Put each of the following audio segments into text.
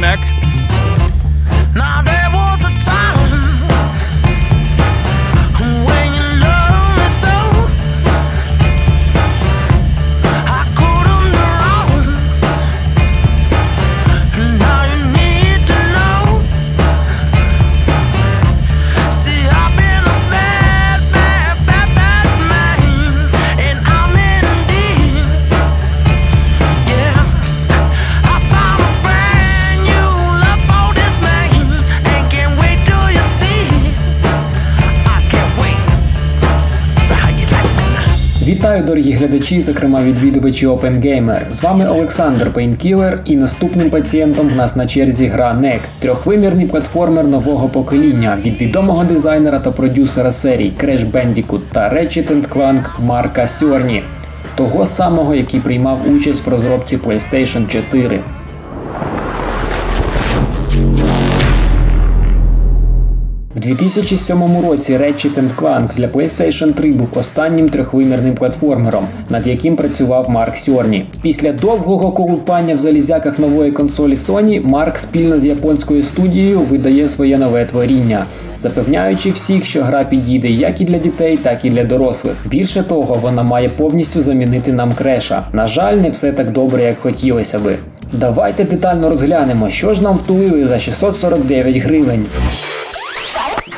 neck. Вітаю, дорогі глядачі, зокрема відвідувачі OpenGamer. З вами Олександр Пейнкілер, і наступним пацієнтом в нас на черзі гра NEC – трьохвимірний платформер нового покоління від відомого дизайнера та продюсера серій Crash Bandicoot та Ratchet Clank Марка Сьорні, того самого, який приймав участь в розробці PlayStation 4. 2007 році Ratchet Clank для PlayStation 3 був останнім трьохвимірним платформером, над яким працював Марк Сьорні. Після довгого колупання в залізяках нової консолі Sony Марк спільно з японською студією видає своє нове творіння. Запевняючи всіх, що гра підійде як і для дітей, так і для дорослих. Більше того, вона має повністю замінити нам креша. На жаль, не все так добре, як хотілося би. Давайте детально розглянемо, що ж нам втулили за 649 гривень.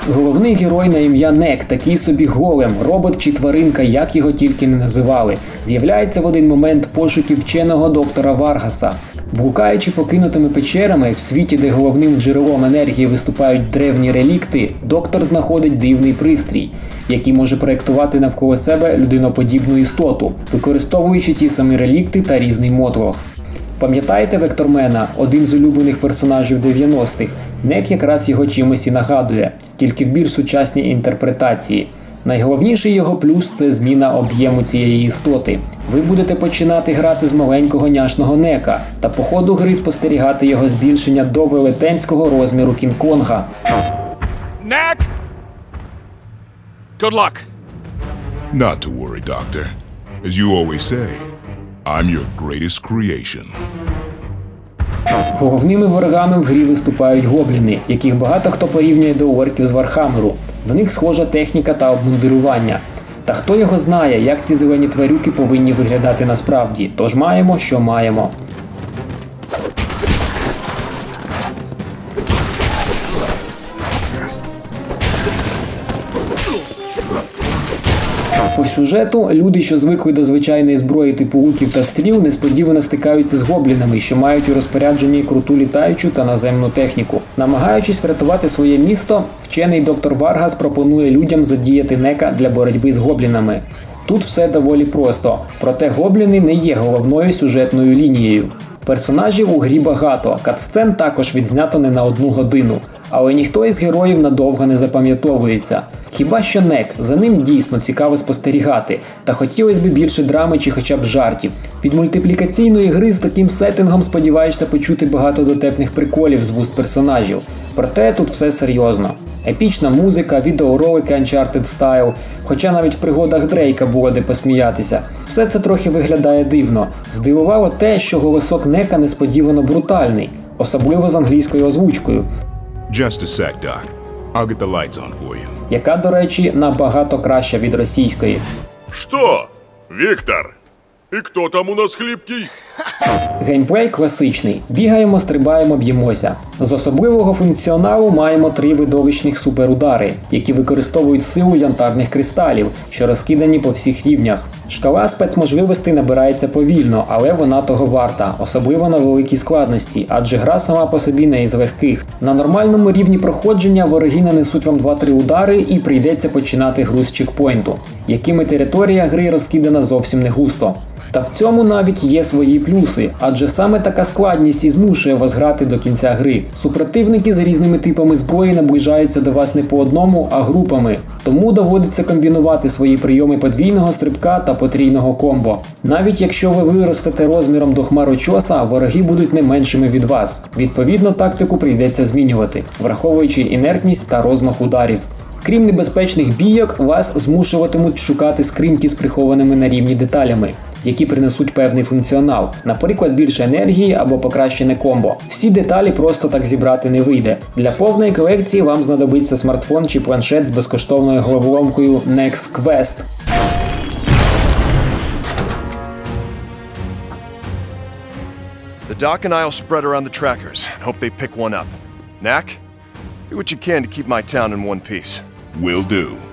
Головний герой на ім'я Нек, такий собі голем, робот чи тваринка, як його тільки не називали, з'являється в один момент пошуків вченого доктора Варгаса. Блукаючи покинутими печерами в світі, де головним джерелом енергії виступають древні релікти, доктор знаходить дивний пристрій, який може проєктувати навколо себе людиноподібну істоту, використовуючи ті самі релікти та різний мотлох. Пам'ятаєте Вектормена, один з улюблених персонажів 90-х? Нек якраз його чимось і нагадує, тільки в більш сучасній інтерпретації. Найголовніший його плюс це зміна об'єму цієї істоти. Ви будете починати грати з маленького няшного нека та по ходу гри спостерігати його збільшення до велетенського розміру Кінг-Конга. Nick! Good luck. Not to worry, Doctor. As you always say, I'm your greatest creation. Головними ворогами в грі виступають гобліни, яких багато хто порівнює до орків з Вархамеру. В них схожа техніка та обмундирування. Та хто його знає, як ці зелені тварюки повинні виглядати насправді, тож маємо, що маємо. По сюжету люди, що звикли до звичайної зброї типу луків та стріл, несподівано стикаються з гоблінами, що мають у розпорядженні круту літаючу та наземну техніку. Намагаючись врятувати своє місто, вчений доктор Варгас пропонує людям задіяти нека для боротьби з гоблінами. Тут все доволі просто, проте гобліни не є головною сюжетною лінією. Персонажів у грі багато, катсцен також відзнято не на одну годину, але ніхто із героїв надовго не запам'ятовується. Хіба що Нек, за ним дійсно цікаво спостерігати, та хотілося б більше драми чи хоча б жартів. Від мультиплікаційної гри з таким сеттингом сподіваєшся почути багато дотепних приколів з вуст персонажів. Проте тут все серйозно. Епічна музика, відеоролики Uncharted Style, хоча навіть в пригодах Дрейка було де посміятися. Все це трохи виглядає дивно. Здивувало те, що голосок Нека несподівано брутальний, особливо з англійською озвучкою, Just a sec, Doc. I'll get the lights on for you. яка, до речі, набагато краща від російської. Что? Виктор? И кто там у нас хлипкий? Геймплей класичний. Бігаємо, стрибаємо, б'ємося. З особливого функціоналу маємо три видовищних суперудари, які використовують силу янтарних кристалів, що розкидані по всіх рівнях. Шкала спецможливостей набирається повільно, але вона того варта, особливо на великій складності, адже гра сама по собі не із легких. На нормальному рівні проходження вороги нанесуть вам 2-3 удари і прийдеться починати гру з чекпоінту, якими територія гри розкидана зовсім не густо. Та в цьому навіть є свої плюси, адже саме така складність і змушує вас грати до кінця гри. Супротивники з різними типами зброї наближаються до вас не по одному, а групами. Тому доводиться комбінувати свої прийоми подвійного стрибка та потрійного комбо. Навіть якщо ви виростете розміром до хмарочоса, вороги будуть не меншими від вас. Відповідно, тактику прийдеться змінювати, враховуючи інертність та розмах ударів. Крім небезпечних бійок, вас змушуватимуть шукати скриньки з прихованими на рівні деталями. Які принесуть певний функціонал, наприклад, більше енергії або покращене комбо. Всі деталі просто так зібрати не вийде. Для повної колекції вам знадобиться смартфон чи планшет з безкоштовною головоломкою Next Quest. The doc and I'll spread around the trackers and hope they pick one up. Knack, do what you can to keep my town in one piece. Will do.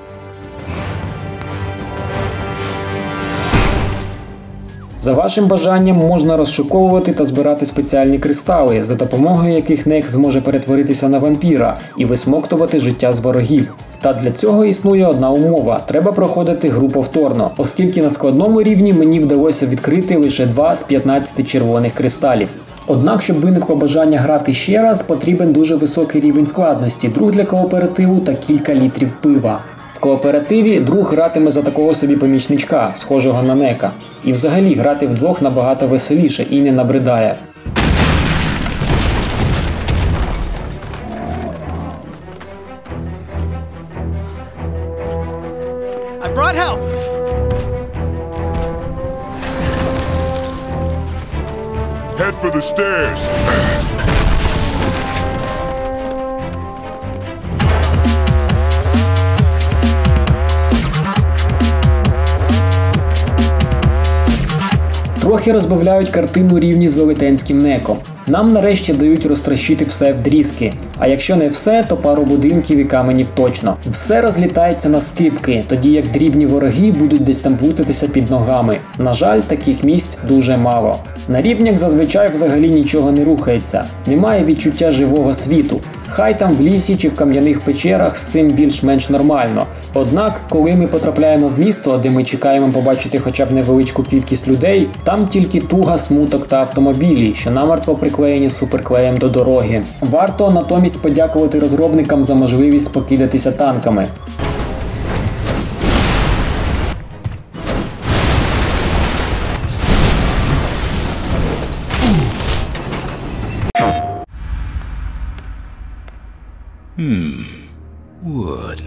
За вашим бажанням можна розшуковувати та збирати спеціальні кристали, за допомогою яких Нек зможе перетворитися на вампіра і висмоктувати життя з ворогів. Та для цього існує одна умова: треба проходити гру повторно, оскільки на складному рівні мені вдалося відкрити лише 2 з 15 червоних кристалів. Однак, щоб виникло бажання грати ще раз, потрібен дуже високий рівень складності, друг для кооперативу та кілька літрів пива. В кооперативі друг гратиме за такого собі помічничка, схожого на нека. І взагалі грати вдвох набагато веселіше і не набридає. I brought help! Head for the stairs. Трохи розбавляють картину рівні з велетенським неком. Нам нарешті дають розтрощити все в дрізки. А якщо не все, то пару будинків і каменів точно. Все розлітається на скипки, тоді як дрібні вороги будуть десь там плутатися під ногами. На жаль, таких місць дуже мало. На рівнях зазвичай взагалі нічого не рухається, немає відчуття живого світу. Хай там в лісі чи в кам'яних печерах з цим більш-менш нормально. Однак, коли ми потрапляємо в місто, де ми чекаємо побачити хоча б невеличку кількість людей, там тільки туга, смуток та автомобілі, що намертво приклеєні суперклеєм до дороги. Варто натомість подякувати розробникам за можливість покидатися танками. Wood.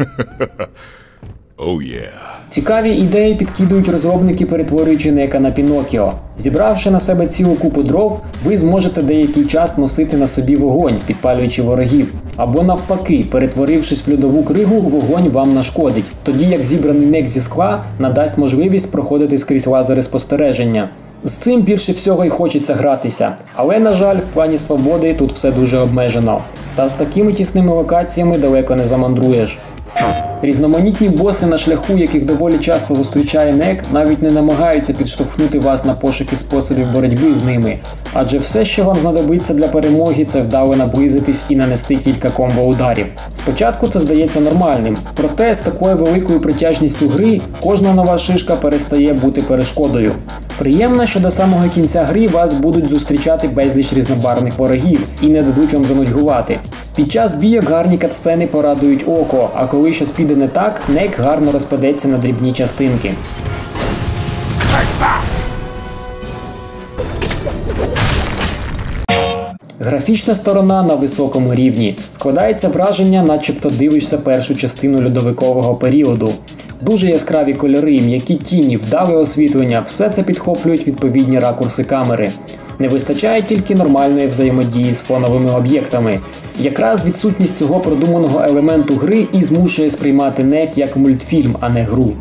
oh yeah. Цікаві ідеї підкидують розробники, перетворюючи нека на Пінокіо. Зібравши на себе цілу купу дров, ви зможете деякий час носити на собі вогонь, підпалюючи ворогів. Або навпаки, перетворившись в льодову кригу, вогонь вам нашкодить, тоді як зібраний нек зі скла надасть можливість проходити скрізь лазери спостереження. З цим більше всього й хочеться гратися, але на жаль, в плані свободи тут все дуже обмежено. Та з такими тісними локаціями далеко не замандруєш. Різноманітні боси, на шляху яких доволі часто зустрічає НЕК, навіть не намагаються підштовхнути вас на пошуки способів боротьби з ними, адже все, що вам знадобиться для перемоги, це вдало наблизитись і нанести кілька комбо ударів. Спочатку це здається нормальним, проте з такою великою притяжністю гри кожна нова шишка перестає бути перешкодою. Приємно, що до самого кінця гри вас будуть зустрічати безліч різнобарвних ворогів і не дадуть вам занудьгувати. Під час бійок гарні катсцени порадують око, а коли щось піде не так, нек гарно розпадеться на дрібні частинки. Графічна сторона на високому рівні. Складається враження, начебто дивишся першу частину льодовикового періоду. Дуже яскраві кольори, м'які тіні, вдаве освітлення все це підхоплюють відповідні ракурси камери. Не вистачає тільки нормальної взаємодії з фоновими об'єктами. Якраз відсутність цього продуманого елементу гри і змушує сприймати NEC як мультфільм, а не гру.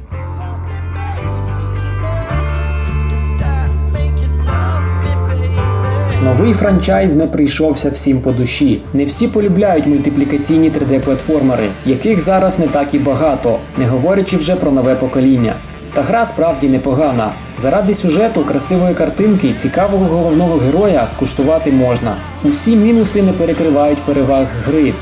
Новий франчайз не прийшовся всім по душі. Не всі полюбляють мультиплікаційні 3D-платформери, яких зараз не так і багато, не говорячи вже про нове покоління. Та гра справді непогана. Заради сюжету, красивої картинки, цікавого головного героя скуштувати можна. Усі мінуси не перекривають переваг гри.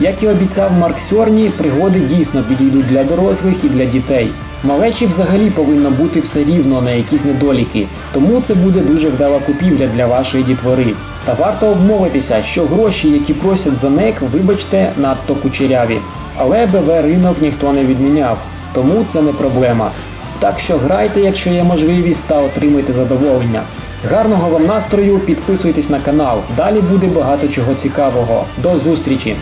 Як і обіцяв Марк Сьорні, пригоди дійсно підійдуть для дорослих і для дітей. Малечі взагалі повинно бути все рівно на якісь недоліки, тому це буде дуже вдала купівля для вашої дітвори. Та варто обмовитися, що гроші, які просять за НЕК, вибачте, надто кучеряві. Але БВ ринок ніхто не відміняв, тому це не проблема. Так що грайте, якщо є можливість, та отримуйте задоволення. Гарного вам настрою, підписуйтесь на канал. Далі буде багато чого цікавого. До зустрічі!